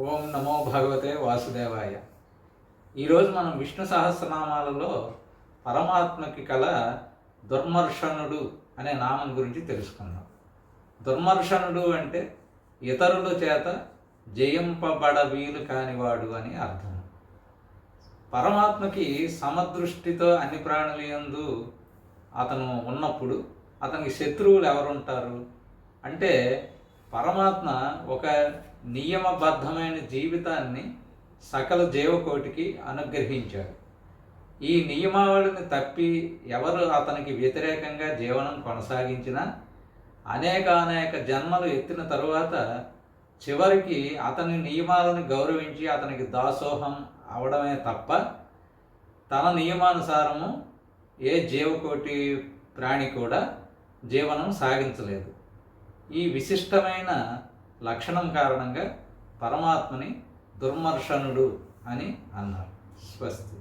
ఓం నమో భగవతే వాసుదేవాయ. ఈరోజు మనం విష్ణు సహస్రనామాలలో పరమాత్మకి కల దుర్మర్షణుడు అనే నామం గురించి తెలుసుకుందాం. దుర్మర్షణుడు అంటే ఇతరుల చేత జయింపబడ వీలు కానివాడు అని అర్థం. పరమాత్మకి సమదృష్టితో అన్ని ప్రాణుల యందు అతను ఉన్నప్పుడు అతనికి శత్రువులు ఎవరుంటారు? అంటే పరమాత్మ ఒక నియమబద్ధమైన జీవితాన్ని సకల జీవకోటికి అనుగ్రహించాడు. ఈ నియమావళిని తప్పి ఎవరు అతనికి వ్యతిరేకంగా జీవనం కొనసాగించినా అనేక అనేక జన్మలు ఎత్తిన తరువాత చివరికి అతని నియమాలను గౌరవించి అతనికి దాసోహం అవడమే తప్ప తన నియమానుసారము ఏ జీవకోటి ప్రాణి కూడా జీవనం సాగించలేదు. ఈ విశిష్టమైన లక్షణం కారణంగా పరమాత్మని దుర్మర్షణుడు అని అన్నారు. స్వస్తి.